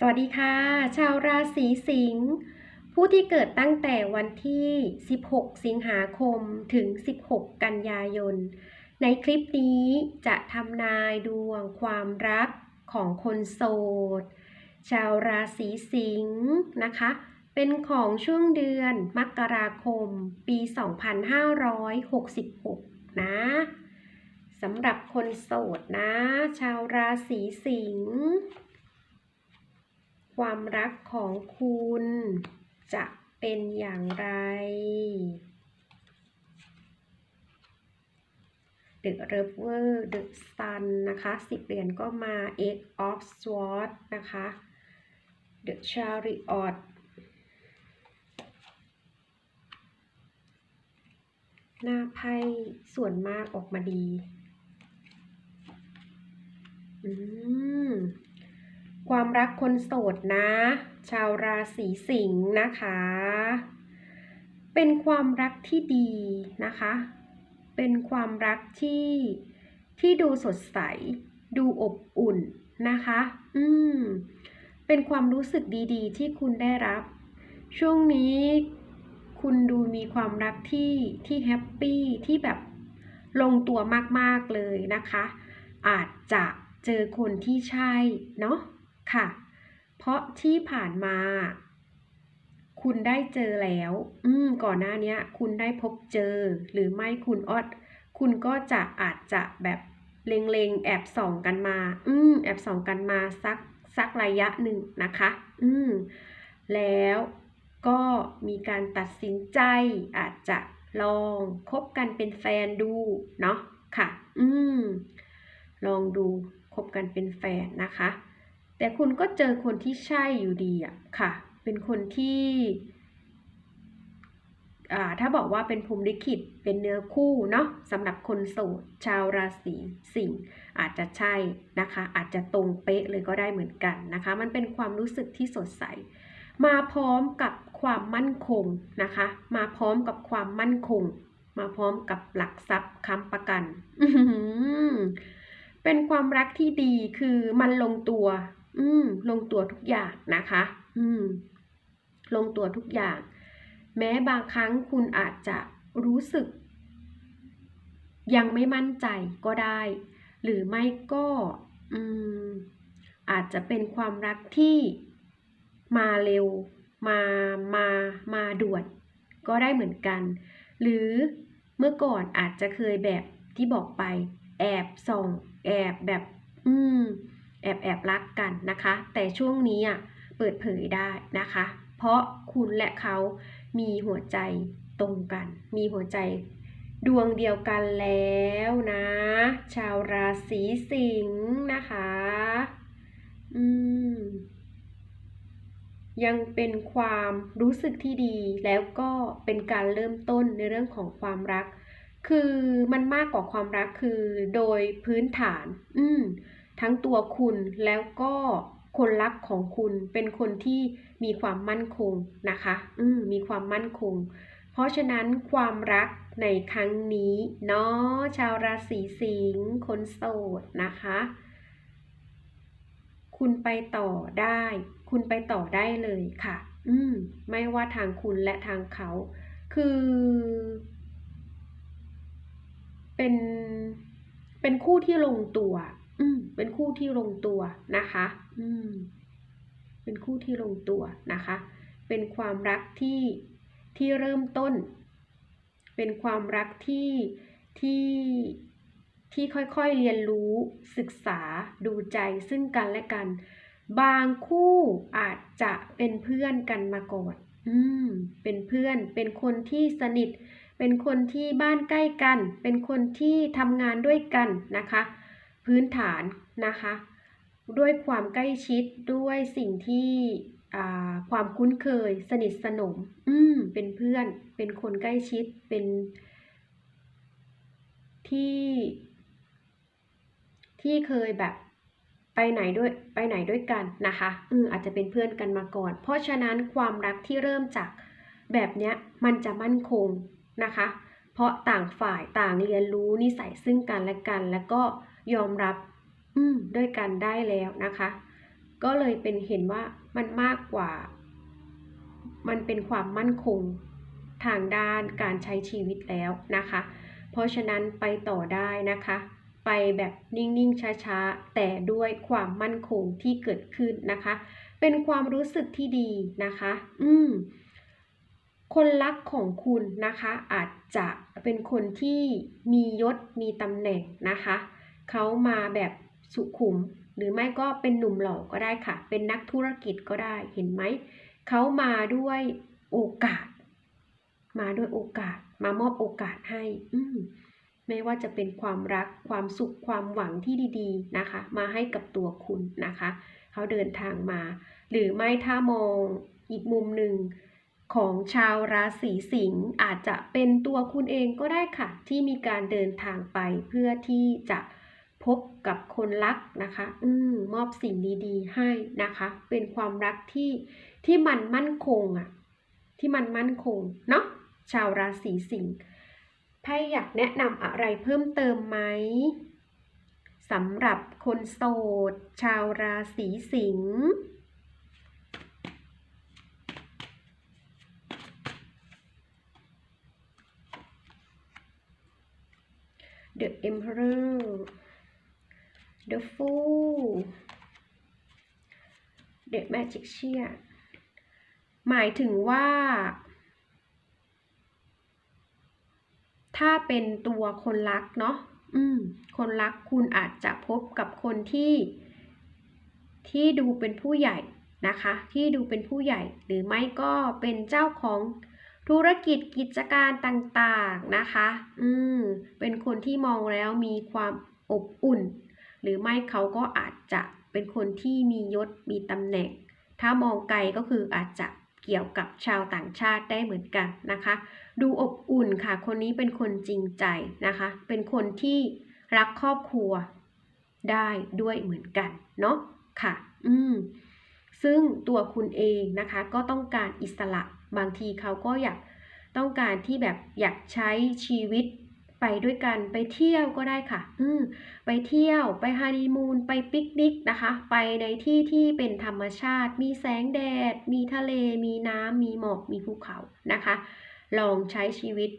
สวัสดีค่ะ ชาวราศีสิงห์ผู้ที่เกิดตั้งแต่วันที่ 16 สิงหาคมถึง 16 กันยายน ในคลิปนี้จะทำนายดวงความรักของคนโสด ชาวราศีสิงห์นะคะ เป็นของช่วงเดือนมกราคมปี 2566 นะสำหรับคนโสดนะ ชาวราศีสิงห์ ความรักของคุณจะเป็นอย่างไร The Lover The Sun นะคะสิบเหรียญก็มา Eight of Swords นะคะ The Chariot หน้าไพ่ส่วนมากออกมาดี อืม ความรักคนโสดนะ ชาวราศีสิงห์นะคะ เป็นความรักที่ดีนะคะ เป็นความรักที่ที่ดูสดใส ดูอบอุ่นนะคะ อืม เป็นความรู้สึกดีๆ ที่คุณได้รับ ช่วงนี้คุณดูมีความรักที่ที่แฮปปี้ที่แบบลงตัวมากๆเลยนะคะ อาจจะเจอคนที่ใช่เนาะ ค่ะ เพราะที่ผ่านมา คุณได้เจอแล้ว อืม ก่อนหน้านี้คุณได้พบเจอ หรือไม่คุณอดคุณก็จะอาจจะแบบเล็งๆแอบส่องกันมา อืม แอบส่องกันมาสักสักระยะหนึ่งนะคะ อืม แล้วก็มีการตัดสินใจ อาจจะลองคบกันเป็นแฟนดู เนาะค่ะ อืม ลองดูคบกันเป็นแฟนนะคะ แต่คุณก็เจอคนที่ใช่อยู่ดีอะค่ะ เป็นคนที่ถ้าบอกว่าเป็นภูมิลิขิตเป็นเนื้อคู่เนาะสำหรับคนโสดชาวราศีสิงห์อาจจะใช่นะคะ อาจจะตรงเป๊ะเลยก็ได้เหมือนกันนะคะ มันเป็นความรู้สึกที่สดใส มาพร้อมกับความมั่นคงนะคะ มาพร้อมกับความมั่นคง มาพร้อมกับหลักทรัพย์ค้ำประกันเป็นความรักที่ดีคือมันลงตัว อืม ลงตัวทุกอย่างนะคะ อืม ลงตัวทุกอย่าง แม้บางครั้งคุณอาจจะรู้สึก ยังไม่มั่นใจก็ได้ หรือไม่ก็อืมอาจจะเป็นความรักที่มาเร็ว มา มา มาด่วน ก็ได้เหมือนกัน หรือเมื่อก่อนอาจจะเคยแบบที่บอกไป แอบส่อง แอบแบบ อืม แอบแอบรักกันนะคะ แต่ช่วงนี้อะเปิดเผยได้นะคะ เพราะคุณและเขามีหัวใจตรงกัน มีหัวใจดวงเดียวกันแล้วนะ ชาวราศีสิงห์นะคะ อืม ยังเป็นความรู้สึกที่ดี แล้วก็เป็นการเริ่มต้นในเรื่องของความรัก คือมันมากกว่าความรักคือโดยพื้นฐาน อืม ทั้งตัวคุณแล้วก็คนรักของคุณเป็นคนที่มีความมั่นคงนะคะ อืมมีความมั่นคง เพราะฉะนั้นความรักในครั้งนี้เนาะชาวราศีสิงห์คนโสดนะคะ คุณไปต่อได้ คุณไปต่อได้เลยค่ะ อืมไม่ว่าทางคุณและทางเขา คือ เป็นเป็นคู่ที่ลงตัว อืมเป็นคู่ที่ลงตัวนะคะ อืม เป็นคู่ที่ลงตัวนะคะ เป็นความรักที่ที่เริ่มต้น เป็นความรักที่ที่ที่ค่อยๆเรียนรู้ศึกษาดูใจซึ่งกันและกัน บางคู่อาจจะเป็นเพื่อนกันมาก่อน อืม เป็นเพื่อน เป็นคนที่สนิท เป็นคนที่บ้านใกล้กัน เป็นคนที่ทำงานด้วยกันนะคะ พื้นฐานนะคะ ด้วยความใกล้ชิดด้วยสิ่งที่ความคุ้นเคย สนิทสนม อืม เป็นเพื่อน เป็นคนใกล้ชิด เป็นที่ ที่เคยแบบไปไหนด้วยไปไหนด้วยกันนะคะ อืมอาจจะเป็นเพื่อนกันมาก่อน เพราะฉะนั้นความรักที่เริ่มจากแบบเนี้ยมันจะมั่นคงนะคะ เพราะต่างฝ่ายต่างเรียนรู้นิสัยซึ่งกันและกัน แล้วก็ ยอมรับ อืมด้วยกันได้แล้วนะคะ ก็เลยเป็นเห็นว่ามันมากกว่า มันเป็นความมั่นคงทางด้านการใช้ชีวิตแล้วนะคะ เพราะฉะนั้นไปต่อได้นะคะ ไปแบบนิ่งๆช้าๆ แต่ด้วยความมั่นคงที่เกิดขึ้นนะคะ เป็นความรู้สึกที่ดีนะคะ อืมคนรักของคุณนะคะอาจจะเป็นคนที่มียศมีตำแหน่งนะคะ เขามาแบบสุขุม หรือไม่ก็เป็นหนุ่มหล่อก็ได้ค่ะ เป็นนักธุรกิจก็ได้เห็นไหม เขามาด้วยโอกาส มาด้วยโอกาส มามอบโอกาสให้ อืมไม่ว่าจะเป็นความรักความสุขความหวังที่ดีๆนะคะ มาให้กับตัวคุณนะคะ เขาเดินทางมา หรือไม่ถ้ามองอีกมุมหนึ่งของชาวราศีสิงห์อาจจะเป็นตัวคุณเองก็ได้ค่ะ ที่มีการเดินทางไปเพื่อที่จะ พบกับคนรักนะคะ อืมมอบสิ่งดีๆ ให้นะคะ เป็นความรักที่ที่มันมั่นคงอะที่มันมั่นคงเนาะชาวราศีสิงห์ไพ่อยากแนะนำอะไรเพิ่มเติมไหมสำหรับคนโสด ชาวราศีสิงห์ The Emperor The Fool The Magician หมายถึงว่า ถ้าเป็นตัวคนรักเนาะอืม คนรักคุณอาจจะพบกับคนที่ ที่ดูเป็นผู้ใหญ่นะคะ ที่ดูเป็นผู้ใหญ่หรือไม่ก็เป็นเจ้าของธุรกิจกิจการต่างๆนะคะ อืม เป็นคนที่มองแล้วมีความอบอุ่น หรือไม่เขาก็อาจจะเป็นคนที่มียศมีตำแหน่ง ถ้ามองไกลก็คืออาจจะเกี่ยวกับชาวต่างชาติได้เหมือนกันนะคะ ดูอบอุ่นค่ะ คนนี้เป็นคนจริงใจนะคะ เป็นคนที่รักครอบครัวได้ด้วยเหมือนกันเนาะค่ะ อืม ซึ่งตัวคุณเองนะคะ ก็ต้องการอิสระบางทีเขาก็อยากต้องการที่แบบอยากใช้ชีวิต ไปด้วยกันไปเที่ยวก็ได้ค่ะ อืไปเที่ยว ไปฮันนีมูน ไปปิกนิกนะคะ ไปในที่ที่เป็นธรรมชาติ มีแสงแดด มีทะเล มีน้ำ มีหมอก มีภูเขานะคะ ลองใช้ชีวิต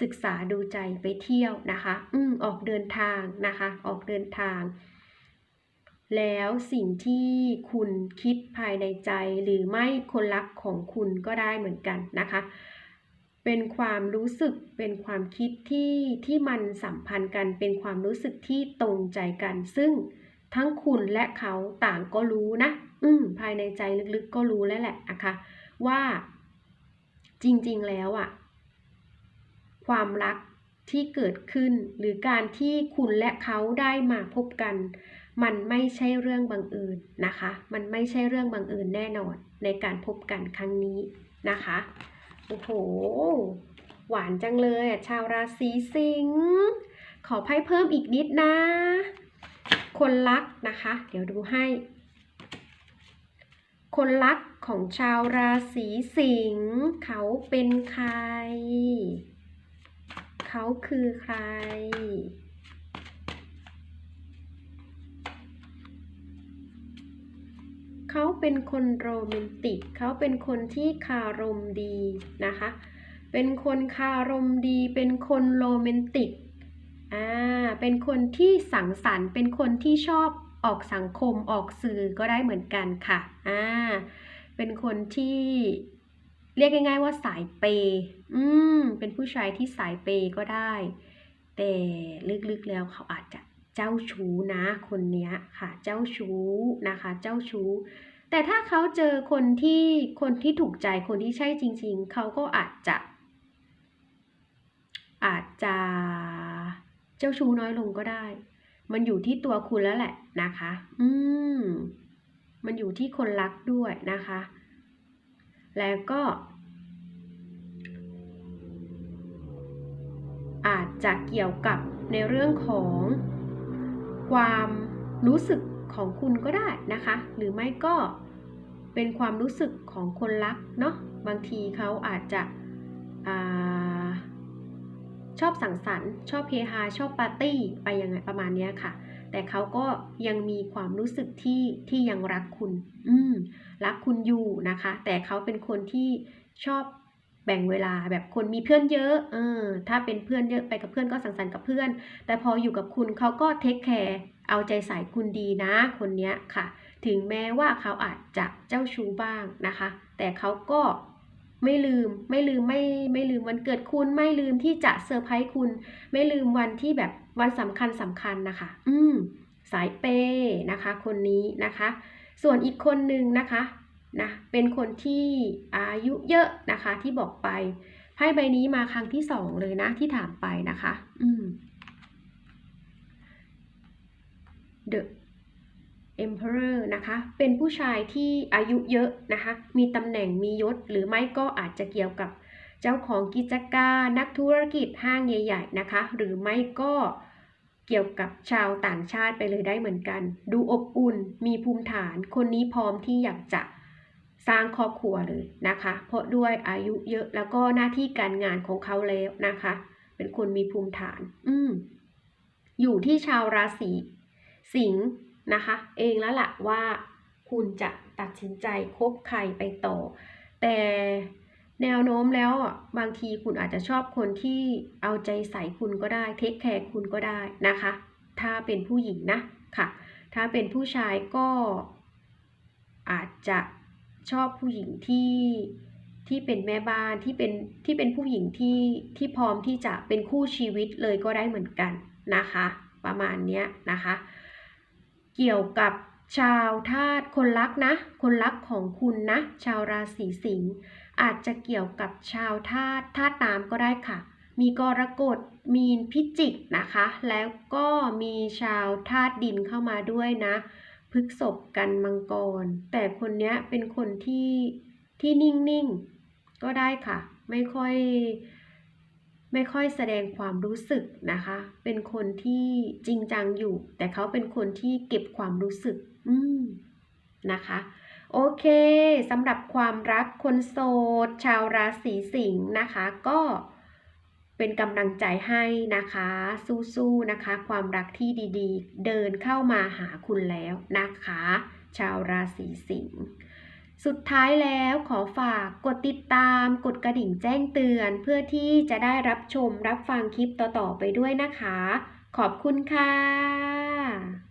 ศึกษาดูใจไปเที่ยวนะคะ อืมออกเดินทางนะคะ ออกเดินทาง แล้วสิ่งที่คุณคิดภายในใจหรือไม่คนรักของคุณก็ได้เหมือนกันนะคะ เป็นความรู้สึกเป็นความคิดที่ที่มันสัมพันธ์กัน เป็นความรู้สึกที่ตรงใจกัน ซึ่งทั้งคุณและเขาต่างก็รู้นะ อืมภายในใจลึกๆก็รู้แล้วแหละนะคะว่าจริงๆแล้วอะความรักที่เกิดขึ้น หรือการที่คุณและเขาได้มาพบกัน มันไม่ใช่เรื่องบังเอิญนะคะ มันไม่ใช่เรื่องบังเอิญแน่นอนในการพบกันครั้งนี้นะคะ โอ้โห หวานจังเลยอะชาวราศีสิงห์ขอไพ่เพิ่มอีกนิดนะ คนรักนะคะ เดี๋ยวดูให้ คนรักของชาวราศีสิงห์เขาเป็นใคร เขาคือใคร เขาเป็นคนโรแมนติก เขาเป็นคนที่คารมดีนะคะ เป็นคนคารมดี เป็นคนโรแมนติก อ่า เป็นคนที่สังสรรค์ เป็นคนที่ชอบออกสังคมออกสื่อก็ได้เหมือนกันค่ะ อ่า เป็นคนที่เรียกง่ายๆว่าสายเปย์อืม เป็นผู้ชายที่สายเปย์ก็ได้ แต่ลึกๆแล้วเขาอาจจะ เจ้าชู้นะ คนเนี้ยค่ะเจ้าชู้นะคะ เจ้าชู้ แต่ถ้าเขาเจอคนที่คนที่ถูกใจคนที่ใช่จริง ๆ เขาก็อาจจะ อาจจะเจ้าชู้น้อยลงก็ได้ มันอยู่ที่ตัวคุณแล้วแหละนะคะ อืม มันอยู่ที่คนรักด้วยนะคะ แล้วก็ อาจจะเกี่ยวกับในเรื่องของ ความรู้สึกของคุณก็ได้นะคะ หรือไม่ก็เป็นความรู้สึกของคนรักเนาะบางทีเขาอาจจะอาชอบสังสรรค์ชอบเฮฮาชอบปาร์ตี้ไปยังไงประมาณนี้ค่ะ แต่เขาก็ยังมีความรู้สึกที่ที่ยังรักคุณ อืมรักคุณอยู่นะคะ แต่เขาเป็นคนที่ชอบ แบ่งเวลาแบบคนมีเพื่อนเยอะเออถ้าเป็นเพื่อนเยอะไปกับเพื่อนก็สังสรรค์กับเพื่อน แต่พออยู่กับคุณเขาก็เทคแคร์เอาใจใส่คุณดีนะ คนเนี้ยค่ะ ถึงแม้ว่าเขาอาจจะเจ้าชู้บ้างนะคะ แต่เขาก็ไม่ลืมไม่ลืมไม่ไม่ลืมวันเกิดคุณไม่ลืมที่จะเซอร์ไพรส์คุณ ไม่ลืมวันที่แบบวันสำคัญสำคัญนะคะ อืมสายเปย์นะคะ คนนี้นะคะ ส่วนอีกคนหนึ่งนะคะ นะเป็นคนที่อายุเยอะนะคะที่บอกไปไพ่ใบนี้มาครั้งที่สองเลยนะที่ถามไปนะคะ อืม The Emperor นะคะ เป็นผู้ชายที่อายุเยอะนะคะ มีตำแหน่งมียศ หรือไม่ก็อาจจะเกี่ยวกับเจ้าของกิจการนักธุรกิจห้างใหญ่ ๆ นะคะ หรือไม่ก็เกี่ยวกับชาวต่างชาติไปเลยได้เหมือนกัน ดูอบอุ่น มีภูมิฐาน คนนี้พร้อมที่อยากจะ สร้างครอบครัวเลยนะคะ เพราะด้วยอายุเยอะแล้วก็หน้าที่การงานของเขาแล้วนะคะ เป็นคนมีภูมิฐาน อืมอยู่ที่ชาวราศีสิงห์นะคะ เองแล้วล่ะว่าคุณจะตัดสินใจคบใครไปต่อ แต่แนวโน้มแล้วบางทีคุณอาจจะชอบคนที่เอาใจใส่คุณก็ได้ เทคแคร์คุณก็ได้นะคะ ถ้าเป็นผู้หญิงนะค่ะ ถ้าเป็นผู้ชายก็อาจจะ ชอบผู้หญิงที่ที่เป็นแม่บ้านที่เป็นที่เป็นผู้หญิงที่ที่พร้อมที่จะเป็นคู่ชีวิตเลยก็ได้เหมือนกันนะคะ ประมาณนี้นะคะ เกี่ยวกับชาวธาตุคนรักนะ คนรักของคุณนะ ชาวราศีสิงห์อาจจะเกี่ยวกับชาวธาตุธาตุน้ำก็ได้ค่ะ มีกรกฎมีนพิจิกนะคะ แล้วก็มีชาวธาตุดินเข้ามาด้วยนะ พฤกษบกันมังกร แต่คนเนี้ยเป็นคนที่ที่นิ่งๆ ก็ได้ค่ะ ไม่ค่อยไม่ค่อยแสดงความรู้สึกนะคะ เป็นคนที่จริงจังอยู่ แต่เขาเป็นคนที่เก็บความรู้สึก อืมนะคะ โอเคสำหรับความรักคนโสด ชาวราศีสิงห์นะคะ ก็ เป็นกำลังใจให้นะคะ สู้ๆนะคะ ความรักที่ดีๆ เดินเข้ามาหาคุณแล้วนะคะ ชาวราศีสิงห์สุดท้ายแล้วขอฝากกดติดตามกดกระดิ่งแจ้งเตือน เพื่อที่จะได้รับชมรับฟังคลิปต่อๆไปด้วยนะคะ ขอบคุณค่ะ